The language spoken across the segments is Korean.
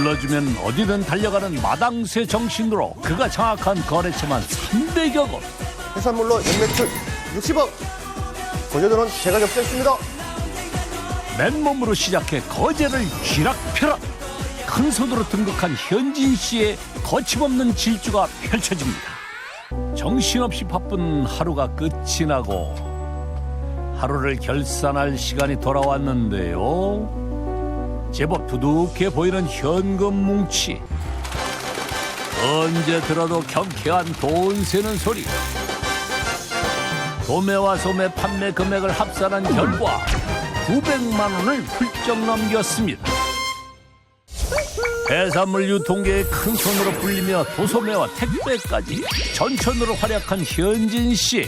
불러주면 어디든 달려가는 마당새 정신으로 그가 장악한 거래처만 300여 곳. 해산물로 연매출 60억. 거제도는 제가 접수했습니다. 맨몸으로 시작해 거제를 쥐락펴락 큰 손으로 등극한 현진 씨의 거침없는 질주가 펼쳐집니다. 정신없이 바쁜 하루가 끝이 나고 하루를 결산할 시간이 돌아왔는데요. 제법 두둑해 보이는 현금 뭉치. 언제 들어도 경쾌한 돈 세는 소리. 도매와 소매 판매 금액을 합산한 결과 900만 원을 훌쩍 넘겼습니다. 해산물 유통계의 큰 손으로 불리며 도소매와 택배까지 전천으로 활약한 현진 씨.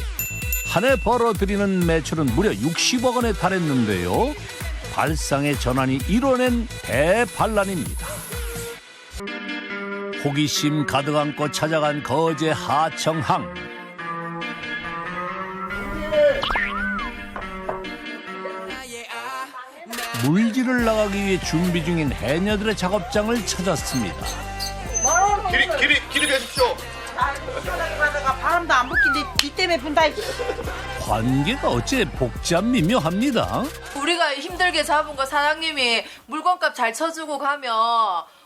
한 해 벌어들이는 매출은 무려 60억 원에 달했는데요. 발상의 전환이 이뤄낸 대반란입니다. 호기심 가득 안고 찾아간 거제 하청항. 물질을 나가기 위해 준비 중인 해녀들의 작업장을 찾았습니다. 길이, 길이, 길이 되십시오. 바다가 바람도 안 불긴데 비 때문에 분다. 관계가 어째 복잡 미묘합니다. 우리가 힘들게 잡은 거 사장님이 물건값 잘 쳐주고 가면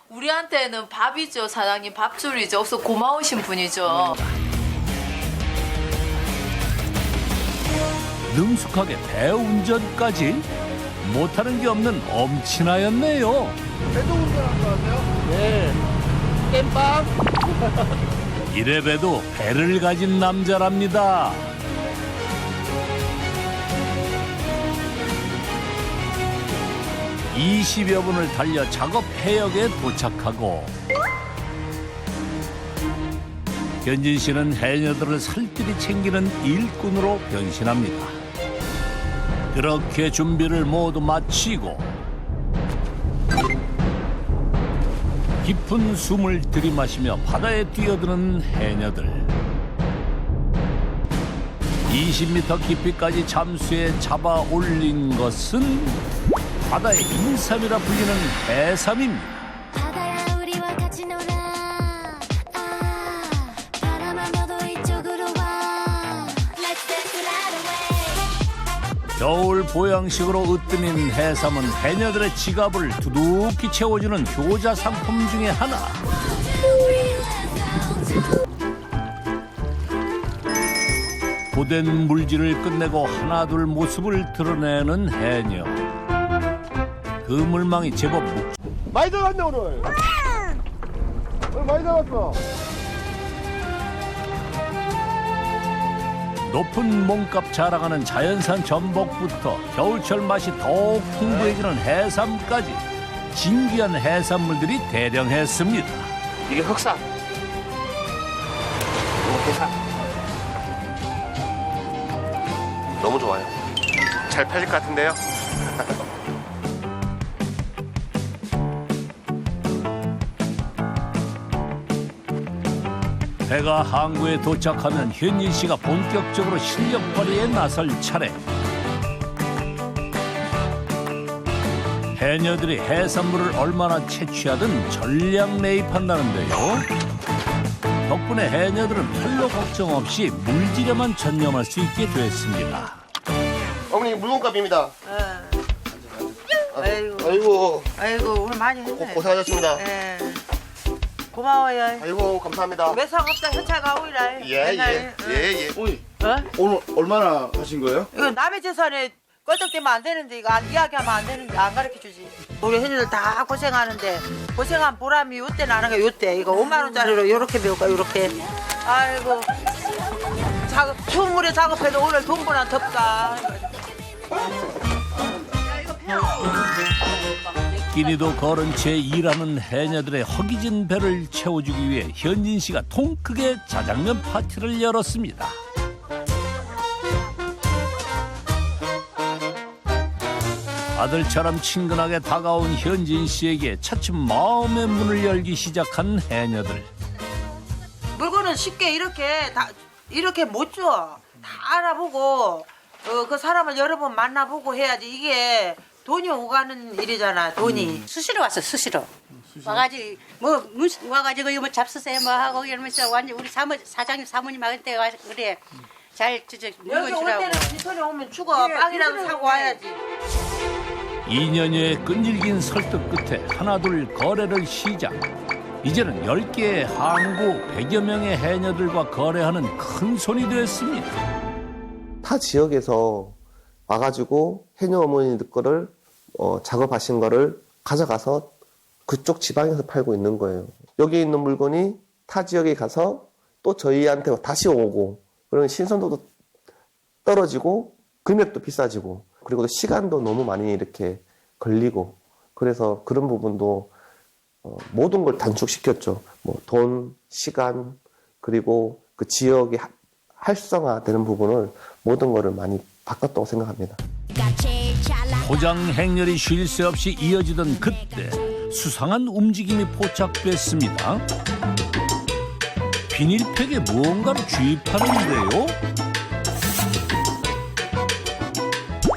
우리한테는 밥이죠 사장님. 밥줄이죠. 없어 고마우신 분이죠. 능숙하게 배 운전까지 못하는 게 없는 엄친아였네요. 이래봬도 배를 가진 남자랍니다. (20여 분을 달려 작업 해역에 도착하고 현진 씨는 해녀들을 살뜰히 챙기는 일꾼으로 변신합니다. 그렇게 준비를 모두 마치고 깊은 숨을 들이마시며 바다에 뛰어드는 해녀들 20m 깊이까지 잠수해 잡아 올린 것은 바다의 인삼이라 불리는 해삼입니다. 바다야 우리와 같이 놀아 아 바람아 너도 이쪽으로 와 Let's dance right away 겨울 보양식으로 으뜸인 해삼은 해녀들의 지갑을 두둑히 채워주는 효자 상품 중에 하나. 고된 물질을 끝내고 하나둘 모습을 드러내는 해녀. 그 물망이 제법 묵 많이 들어갔네, 오늘. 오늘 많이 들어갔어. 높은 몸값 자랑하는 자연산 전복부터 겨울철 맛이 더욱 풍부해지는 해삼까지 진귀한 해산물들이 대령했습니다. 이게. 이거 해산. 너무 좋아요. 잘 팔릴 것 같은데요? 배가 항구에 도착하면 현진 씨가 본격적으로 실력 발휘에 나설 차례. 해녀들이 해산물을 얼마나 채취하든 전량 매입한다는데요. 덕분에 해녀들은 별로 걱정 없이 물질에만 전념할 수 있게 됐습니다. 어머니, 물건값입니다. 아이고, 아이고, 아이고 오늘 많이 고, 했네. 고 생하셨습니다. 예. 고마워요. 아이고, 감사합니다. 매상 없다 현차가 오이라. 예, 예, 옛날에. 예, 예. 어이, 어? 오늘 얼마나 하신 거예요? 이거 남의 재산에 껄떡대면 안 되는데 이거 안 이야기하면 안 되는데 안 가르쳐 주지. 우리 현이들 다 고생하는데 고생한 보람이 요때 나는 게 요때 이거 5만 원짜리로 요렇게 배울까 요렇게. 아이고. 작업 추운 물에 작업해도 오늘 돈보나 덥다. 끼니도 거른 채 일하는 해녀들의 허기진 배를 채워주기 위해 현진 씨가 통 크게 자장면 파티를 열었습니다. 아들처럼 친근하게 다가온 현진 씨에게 차츰 마음의 문을 열기 시작한 해녀들. 물건은 쉽게 이렇게 다 이렇게 못 줘. 다 알아보고 어, 그 사람을 여러 번 만나보고 해야지 이게 돈이 오가는 일이잖아. 돈이. 수시로 왔어 수시로 와가지고 뭐 문- 와가지고 이거 뭐 잡수세요 뭐 하고 이러면서 완전 우리 사모 사장님 사모님한테 와 그래 잘 저저 여기 물건 올 주라고. 때는 빈손에 오면 죽어. 빵이라도 사고 와야지. 2년여의 끈질긴 설득 끝에 하나둘 거래를 시작. 이제는 10개의 항구 100여 명의 해녀들과 거래하는 큰 손이 됐습니다. 타 지역에서 와가지고 해녀 어머니들 거를 어, 작업하신 거를 가져가서 그쪽 지방에서 팔고 있는 거예요. 여기 있는 물건이 타 지역에 가서 또 저희한테 다시 오고 그런 신선도도 떨어지고 금액도 비싸지고 그리고 또 시간도 너무 많이 이렇게 걸리고 그래서 그런 부분도 어, 모든 걸 단축시켰죠. 뭐 돈, 시간 그리고 그 지역의 하- 활성화되는 부분을 모든 거를 많이 바꿨다고 생각합니다. 포장 행렬이 쉴 새 없이 이어지던 그때 수상한 움직임이 포착됐습니다. 비닐팩에 무언가를 주입하는데요.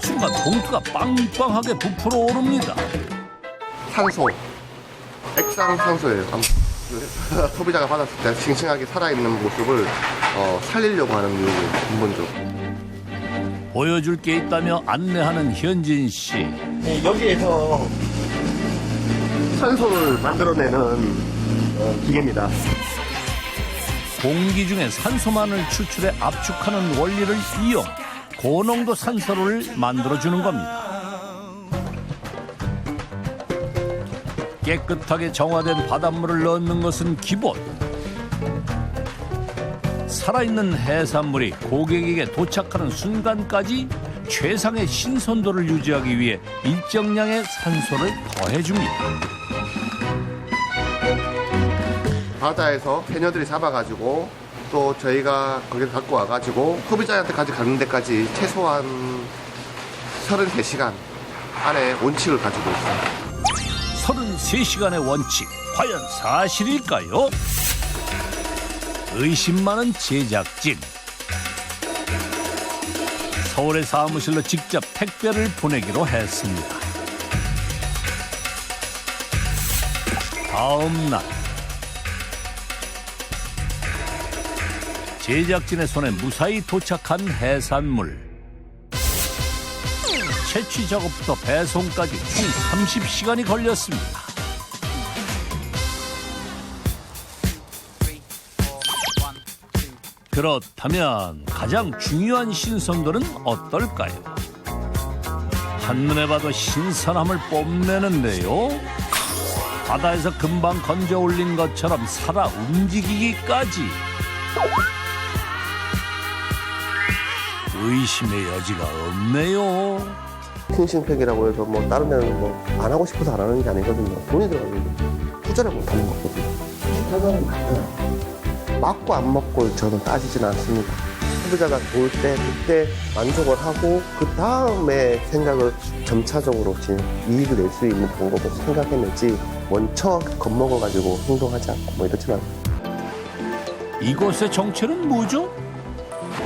순간 봉투가 빵빵하게 부풀어 오릅니다. 산소, 액상 산소예요. 아무- 그 소비자가 받았을 때 싱싱하게 살아있는 모습을 어, 살리려고 하는 이유고 근본적으로. 보여줄 게 있다며 안내하는 현진 씨. 네, 여기에서 산소를 만들어내는 어, 기계입니다. 공기 중에 산소만을 추출해 압축하는 원리를 이용 고농도 산소를 만들어주는 겁니다. 깨끗하게 정화된 바닷물을 넣는 것은 기본. 살아있는 해산물이 고객에게 도착하는 순간까지 최상의 신선도를 유지하기 위해 일정량의 산소를 더해줍니다. 바다에서 해녀들이 잡아가지고 또 저희가 거기서 갖고 와가지고 소비자한테까지 가는 데까지 최소한 33시간 안에 원칙을 가지고 있어요. 33시간의 원칙 과연 사실일까요? 의심 많은 제작진 서울의 사무실로 직접 택배를 보내기로 했습니다. 다음 날 제작진의 손에 무사히 도착한 해산물 채취 작업부터 배송까지 총 30시간이 걸렸습니다. 그렇다면 가장 중요한 신선도는 어떨까요? 한눈에 봐도 신선함을 뽐내는데요. 바다에서 금방 건져 올린 것처럼 살아 움직이기까지 의심의 여지가 없네요. 킹싱팩이라고 해서 뭐 다른 데는 뭐 안 하고 싶어서 안 하는 게 아니거든요. 돈이 들어가는데 투자를 못 하는 거거든요. 투자는 많아요. 맞고 안 먹고 저는 따지진 않습니다. 소비자가 좋을 때 그때 만족을 하고 그 다음에 생각을 점차적으로 지금 이익을 낼 수 있는 방법을 생각해내지 먼저 겁먹어가지고 행동하지 않고 뭐 이렇진 않아요. 이곳의 정체는 뭐죠?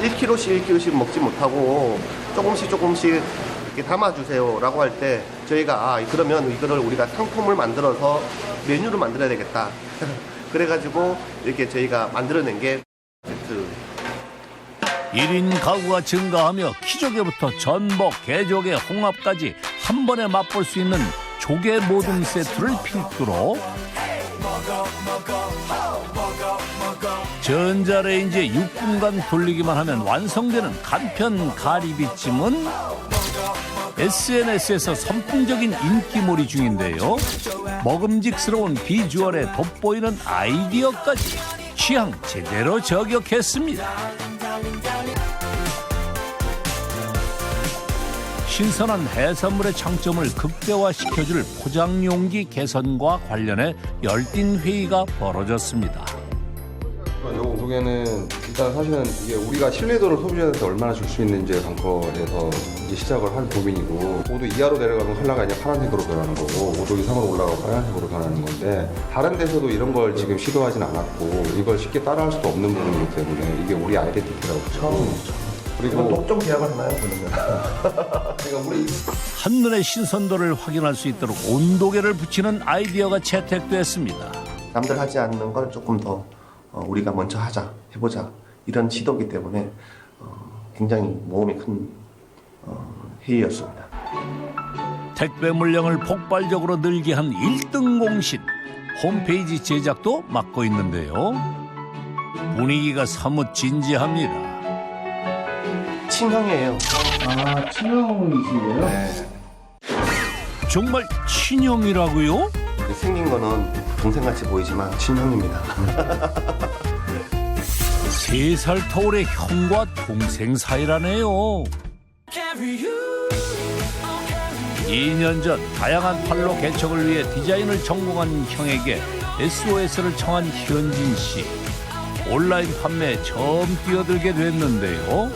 1kg씩 1kg씩 먹지 못하고 조금씩 조금씩 이렇게 담아주세요라고 할 때 저희가 아 그러면 이거를 우리가 상품을 만들어서 메뉴를 만들어야 되겠다. 그래가지고 이렇게 저희가 만들어낸 게 세트 1인 가구가 증가하며 키조개부터 전복, 게조개, 홍합까지 한 번에 맛볼 수 있는 조개 모듬 세트를 필두로 전자레인지에 6분간 돌리기만 하면 완성되는 간편 가리비찜은 SNS에서 선풍적인 인기몰이 중인데요. 먹음직스러운 비주얼에 돋보이는 아이디어까지 취향 제대로 저격했습니다. 신선한 해산물의 장점을 극대화시켜줄 포장 용기 개선과 관련해 열띤 회의가 벌어졌습니다. 이 오독에는 일단 사실은 이게 우리가 신뢰도를 소비자한테 얼마나 줄 수 있는지에 관건에서 이제 시작을 한 고민이고 5도 이하로 내려가면 컬러가 이제 파란색으로 변하는 거고 5도 이상으로 올라가면 빨간색으로 변하는 건데 다른 데서도 이런 걸 지금 시도하진 않았고 이걸 쉽게 따라할 수도 없는 부분이기 때문에 이게 우리 아이덴티티라고 처음이죠. 그리고 독점 계약을 하나요, 그러면? 우리 한눈에 신선도를 확인할 수 있도록 온도계를 붙이는 아이디어가 채택됐습니다. 남들 하지 않는 걸 조금 더 어, 우리가 먼저 하자, 해보자 이런 지도기 때문에 어, 굉장히 모험이 큰 어, 회의였습니다. 택배 물량을 폭발적으로 늘게 한 1등 공신 홈페이지 제작도 맡고 있는데요. 분위기가 사뭇 진지합니다. 친형이에요. 아, 친형이신데요? 네. 정말 친형이라고요? 생긴 거는 동생같이 보이지만 친형입니다. 세 살 터울의 형과 동생 사이라네요. 2년 전 다양한 판로 개척을 위해 디자인을 전공한 형에게 SOS를 청한 현진 씨. 온라인 판매에 처음 뛰어들게 됐는데요.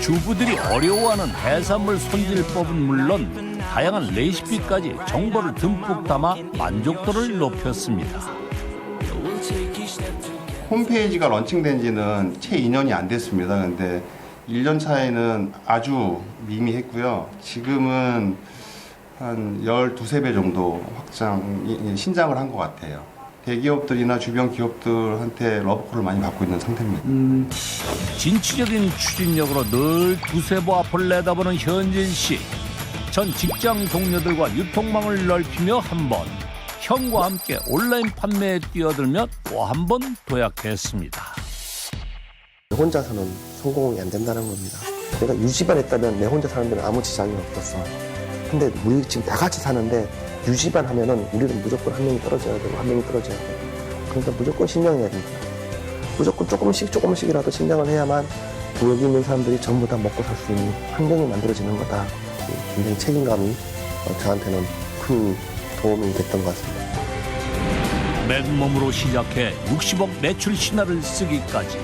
주부들이 어려워하는 해산물 손질법은 물론 다양한 레시피까지 정보를 듬뿍 담아 만족도를 높였습니다. 홈페이지가 런칭된 지는 채 2년이 안 됐습니다. 근데 1년 차에는 아주 미미했고요. 지금은 한 12, 배 정도 확장, 이- 신장을 한 것 같아요. 대기업들이나 주변 기업들한테 러브콜을 많이 받고 있는 상태입니다. 진취적인 추진력으로 늘 두세 보 앞을 내다보는 현진 씨. 전 직장 동료들과 유통망을 넓히며 한 번, 형과 함께 온라인 판매에 뛰어들며 또 한 번 도약했습니다. 혼자서는 성공이 안 된다는 겁니다. 내가 유지만 했다면 내 혼자 사는 데는 아무 지장이 없었어. 근데 우리 지금 다 같이 사는데 유지만 하면은 우리는 무조건 한 명이 떨어져야 되고 한 명이 떨어져야 되고 그러니까 무조건 신장해야 됩니다. 무조건 조금씩 조금씩이라도 신장을 해야만 여기 있는 사람들이 전부 다 먹고 살 수 있는 환경이 만들어지는 거다. 굉장히 책임감이 어, 저한테는 큰 도움이 됐던 것 같습니다. 맨몸으로 시작해 60억 매출 신화를 쓰기까지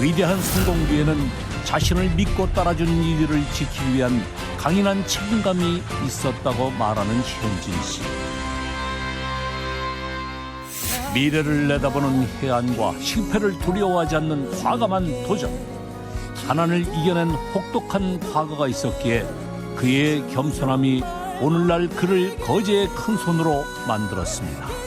위대한 성공 뒤에는 자신을 믿고 따라준 이들을 지키기 위한 강인한 책임감이 있었다고 말하는 현진 씨. 미래를 내다보는 해안과 실패를 두려워하지 않는 과감한 도전. 가난을 이겨낸 혹독한 과거가 있었기에 그의 겸손함이 오늘날 그를 거제의 큰 손으로 만들었습니다.